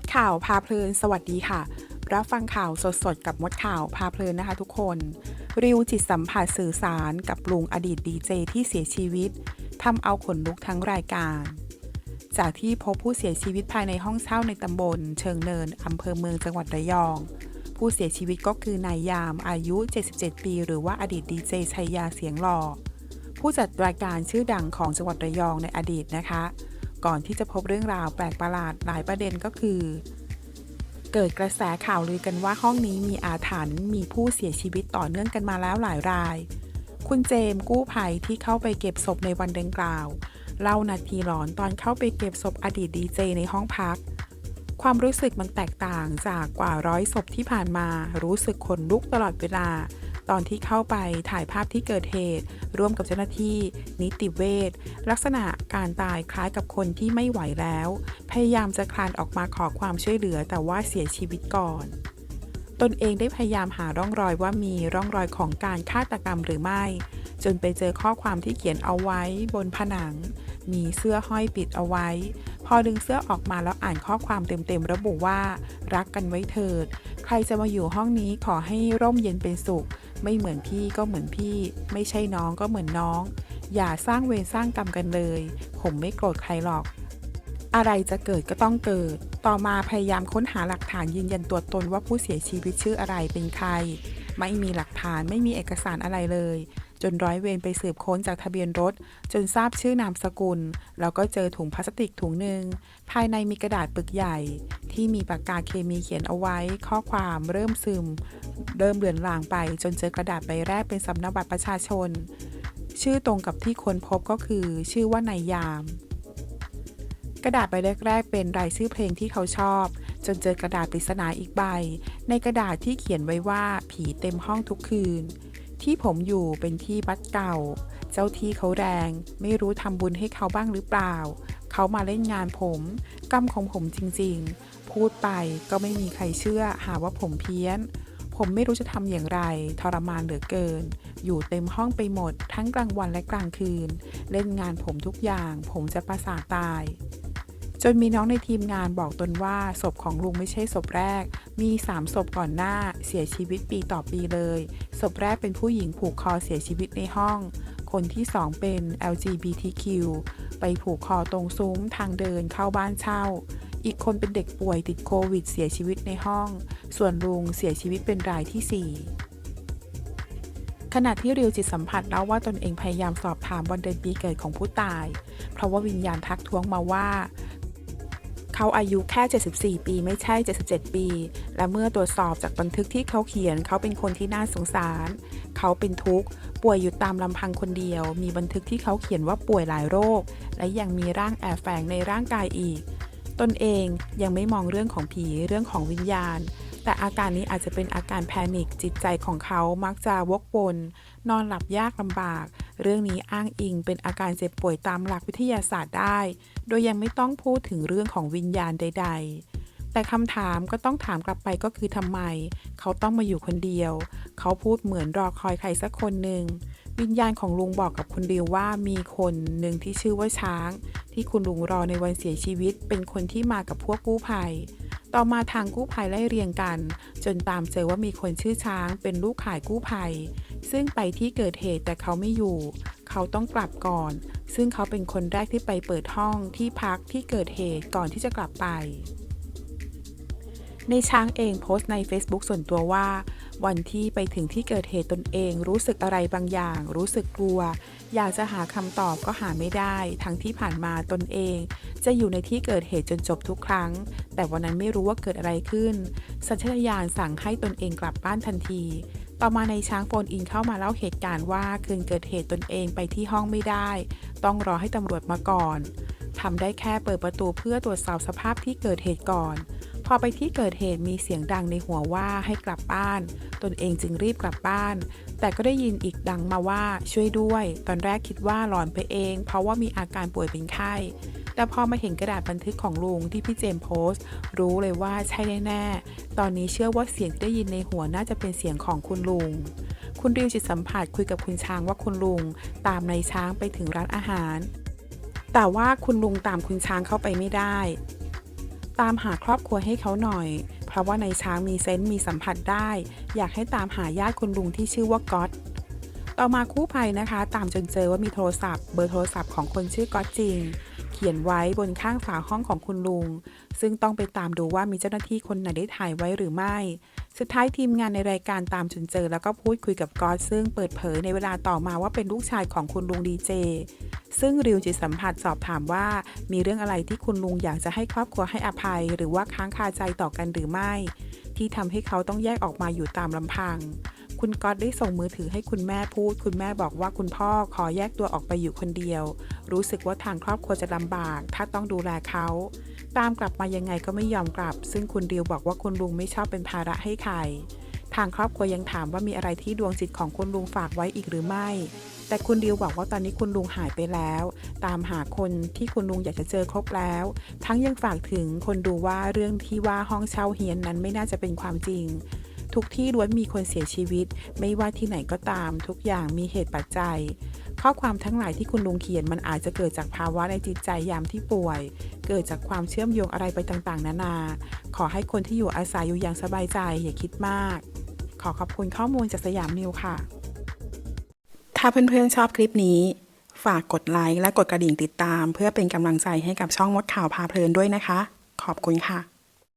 ดข่าวพาเพลินสวัสดีค่ะ รับฟังข่าวสดๆ กับมดข่าวพาเพลินนะคะทุกคน ริวจิตสัมผัสสื่อสารกับลุงอดีตดีเจที่เสียชีวิตทำเอาขนลุกทั้งรายการ จากที่พบผู้เสียชีวิตภายในห้องเช่าในตำบล เชิงเนินอำเภอเมืองจังหวัดระยอง ผู้เสียชีวิตก็คือนายยามอายุ 77 ปี หรือว่าอดีตดีเจชัยยาเสียงหล่อผู้จัดรายการชื่อดังของจังหวัดระยองในอดีตนะคะ ก่อนที่จะพบเรื่องราวแปลกประหลาดหลายประเด็นก็คือ เกิดกระแสข่าวลือกันว่าห้องนี้มีอาถรรพ์มีผู้เสียชีวิตต่อเนื่องกันมาแล้วหลายราย คุณเจมส์กู้ภัยที่เข้าไปเก็บศพในวันดังกล่าว เล่านาทีหลอนตอนเข้าไปเก็บศพอดีตดีเจในห้องพัก ความรู้สึกมันแตกต่างจากกว่าร้อยศพที่ผ่านมา รู้สึกขนลุกตลอดเวลา ตอนที่เข้าไปถ่ายภาพที่เกิดเหตุ ร่วมกับเจ้าหน้าที่ นิติเวชลักษณะการตายคล้ายกับคนที่ไม่ไหวแล้ว พยายามจะคลานออกมาขอความช่วยเหลือแต่ว่าเสียชีวิตก่อนตนเองได้พยายามหาร่องรอยว่ามีร่องรอยของการฆาตกรรมหรือไม่ จนไปเจอข้อความที่เขียนเอาไว้บนผนัง มีเสื้อห้อยปิดเอาไว้ พอดึงเสื้อออกมาแล้วอ่านข้อความเต็มๆระบุว่า รักกันไว้เถิด ใครจะมาอยู่ห้องนี้ขอให้ร่มเย็นเป็นสุข ไม่เหมือนพี่ก็เหมือนพี่ ไม่ใช่น้องก็เหมือนน้อง อย่าสร้างเวรสร้างกรรมกันเลย ผมไม่โกรธใครหรอก อะไรจะเกิดก็ต้องเกิด ต่อมาพยายามค้นหาหลักฐานยืนยันตัวตนว่าผู้เสียชีวิตชื่ออะไรเป็นใคร ไม่มีหลักฐานไม่มีเอกสารอะไรเลย จนร้อยเวรไปสืบค้นจากทะเบียนรถ จนทราบชื่อนามสกุล แล้วก็เจอถุงพลาสติกถุงหนึ่ง ภายในมีกระดาษปึกใหญ่ ที่มีปากกาเคมีเขียนเอาไว้ ข้อความเริ่มซึม เริ่มเลือนลางไป จนเจอกระดาษใบแรกเป็นสำเนาบัตรประชาชน ชื่อตรงกับที่คนพบก็คือ ชื่อว่านายยาม กระดาษใบแรก ๆ เป็นรายชื่อเพลงที่เขาชอบ จนเจอกระดาษปริศนาอีกใบ ในกระดาษที่เขียนไว้ว่าผีเต็มห้องทุกคืน ที่ผมอยู่เป็นที่บัดเก่า เจ้าที่เขาแรง ไม่รู้ทำบุญให้เขาบ้างหรือเปล่า เขามาเล่นงานผม กรรมของผมจริงๆ พูดไปก็ไม่มีใครเชื่อหาว่าผมเพี้ยน ผมไม่รู้จะทำอย่างไร ทรมานเหลือเกิน อยู่เต็มห้องไปหมด ทั้งกลางวันและกลางคืน เล่นงานผมทุกอย่าง ผมจะประสาทตาย จนมีน้องในทีมงานบอกตนว่าศพของลุงไม่ใช่ศพแรก มี3ศพก่อนหน้าเสียชีวิตปีต่อปีเลย ศพแรกเป็นผู้หญิงผูกคอเสียชีวิตในห้อง คนที่ 2 เป็น LGBTQ ไปผูกคอตรงซุ้มทางเดินเข้าบ้านเช่า อีกคนเป็นเด็กป่วยติดโควิดเสียชีวิตในห้อง ส่วนลุงเสียชีวิตเป็นรายที่ 4ขณะที่เรียวจิตสัมผัสเล่าว่าตนเองพยายามสอบถามวันเดือนปีเกิดของผู้ตาย เพราะว่าวิญญาณทักท้วงมาว่า เขาอายุแค่ 74 ปี ไม่ใช่ 77 ปี และเมื่อตรวจสอบจากบันทึกที่เขาเขียน เขาเป็นคนที่น่าสงสาร เขาเป็นทุกข์ ป่วยอยู่ตามลำพังคนเดียว มีบันทึกที่เขาเขียนว่าป่วยหลายโรค และยังมีร่างแอบแฝงในร่างกายอีก ตนเองยังไม่มองเรื่องของผี เรื่องของวิญญาณ แต่อาการนี้อาจจะเป็นอาการแพนิค จิตใจของเขามักจะวกวน นอนหลับยากลำบาก เรื่องนี้อ้างอิงเป็นอาการเจ็บป่วยตามหลักวิทยาศาสตร์ได้ โดยยังไม่ต้องพูดถึงเรื่องของวิญญาณใด ๆ แต่คำถามก็ต้องถามกลับไปก็คือทำไม เขาต้องมาอยู่คนเดียว เขาพูดเหมือนรอคอยใครสักคนหนึ่งวิญญาณของลุงบอกกับคุณดิวว่ามีคนหนึ่งที่ชื่อว่าช้าง ที่คุณลุงรอในวันเสียชีวิต เป็นคนที่มากับพวกกู้ภัย ต่อมาทางกู้ภัยไล่เรียงกัน จนตามเจอว่ามีคนชื่อช้าง เป็นลูกขายกู้ภัย ซึ่งไปที่เกิดเหตุแต่เขาไม่อยู่ เขาต้องกลับก่อน ซึ่งเขาเป็นคนแรกที่ไปเปิดห้องที่พักที่เกิดเหตุก่อนที่จะกลับไป ในช้างเองโพสต์ใน Facebook ส่วนตัวว่า วันที่ไปถึงที่เกิดเหตุตนเอง รู้สึกอะไรบางอย่าง รู้สึกกลัว อยากจะหาคำตอบก็หาไม่ได้ ทั้งที่ผ่านมาตนเอง จะอยู่ในที่เกิดเหตุจนจบทุกครั้ง แต่วันนั้นไม่รู้ว่าเกิดอะไรขึ้น สัญชาตญาณสั่งให้ตนเองกลับบ้านทันที ต่อมาในช้างโฟนอินเข้ามาเล่าเหตุการณ์ว่าคืนเกิดเหตุตนเองไปที่ห้องไม่ได้ ต้องรอให้ตำรวจมาก่อนทำได้แค่เปิดประตูเพื่อตรวจสอบสภาพที่เกิดเหตุก่อน พอไปที่เกิดเหตุมีเสียงดังในหัวว่าให้กลับบ้าน ตนเองจึงรีบกลับบ้าน แต่ก็ได้ยินอีกดังมาว่าช่วยด้วย ตอนแรกคิดว่าหลอนไปเอง เพราะว่ามีอาการป่วยเป็นไข้ แต่พอมาเห็นกระดาษบันทึกของลุงที่พี่เจมโพสต์ รู้เลยว่าใช่แน่ๆ ตอนนี้เชื่อว่าเสียงที่ได้ยินในหัวน่าจะเป็นเสียงของคุณลุงคุณริวจิตสัมผัสคุยกับคุณช้างว่าคุณลุง ตามในายช้างไปถึงร้านอาหาร แต่ว่าคุณลุงตามคุณช้างเข้าไปไม่ได้ ตามหาครอบครัวให้เขาหน่อย เพราะว่าในช้างมีเซนต์มีสัมผัสได้ อยากให้ตามหาญาติคุณลุงที่ชื่อว่าก๊อตต่อมาคู่ภัยนะคะ ตามจนเจอว่ามีโทรศัพท์ เบอร์โทรศัพท์ของคนชื่อก๊อตจริง เขียนไว้บนข้างฝาห้องของคุณลุง ซึ่งต้องไปตามดูว่ามีเจ้าหน้าที่คนไหนได้ถ่ายไว้หรือไม่ สุดท้ายทีมงานในรายการตามจนเจอ แล้วก็พูดคุยกับกอตซึ่งเปิดเผยในเวลาต่อมาว่าเป็นลูกชายของคุณลุงดีเจ ซึ่งริวจิตสัมผัสสอบถามว่า มีเรื่องอะไรที่คุณลุงอยากจะให้ครอบครัวให้อภัย หรือว่าค้างคาใจต่อกันหรือไม่ ที่ทำให้เขาต้องแยกออกมาอยู่ตามลำพัง คุณก๊อตได้ส่งมือถือให้คุณแม่พูด คุณแม่บอกว่าคุณพ่อขอแยกตัวออกไปอยู่คนเดียว รู้สึกว่าทางครอบครัวจะลำบาก ถ้าต้องดูแลเขา ตามกลับมายังไงก็ไม่ยอมกลับ ซึ่งคุณดิวบอกว่าคุณลุงไม่ชอบเป็นภาระให้ใคร ทางครอบครัวยังถามว่ามีอะไรที่ดวงจิตของคุณลุงฝากไว้อีกหรือไม่ แต่คุณดิวบอกว่าตอนนี้คุณลุงหายไปแล้ว ตามหาคนที่คุณลุงอยากจะเจอครบแล้ว ทั้งยังฝากถึงคนดูว่าเรื่องที่ว่าห้องเช่าเฮียนนั้นไม่น่าจะเป็นความจริง ทุกที่ล้วนมีคนเสียชีวิต ไม่ว่าที่ไหนก็ตาม ทุกอย่างมีเหตุปัจจัย ข้อความทั้งหลายที่คุณลุงเขียนมันอาจจะเกิดจากภาวะในจิตใจยามที่ป่วย เกิดจากความเชื่อมโยงอะไรไปต่างๆ นานา ขอให้คนที่อยู่อาศัยอยู่อย่างสบายใจอย่าคิดมาก ขอขอบคุณข้อมูลจากสยามนิวค่ะ ถ้าเพื่อนๆชอบคลิปนี้ ฝากกดไลค์และกดกระดิ่งติดตาม เพื่อเป็นกำลังใจให้กับช่องมดข่าวพาเพลินด้วยนะคะ ขอบคุณค่ะ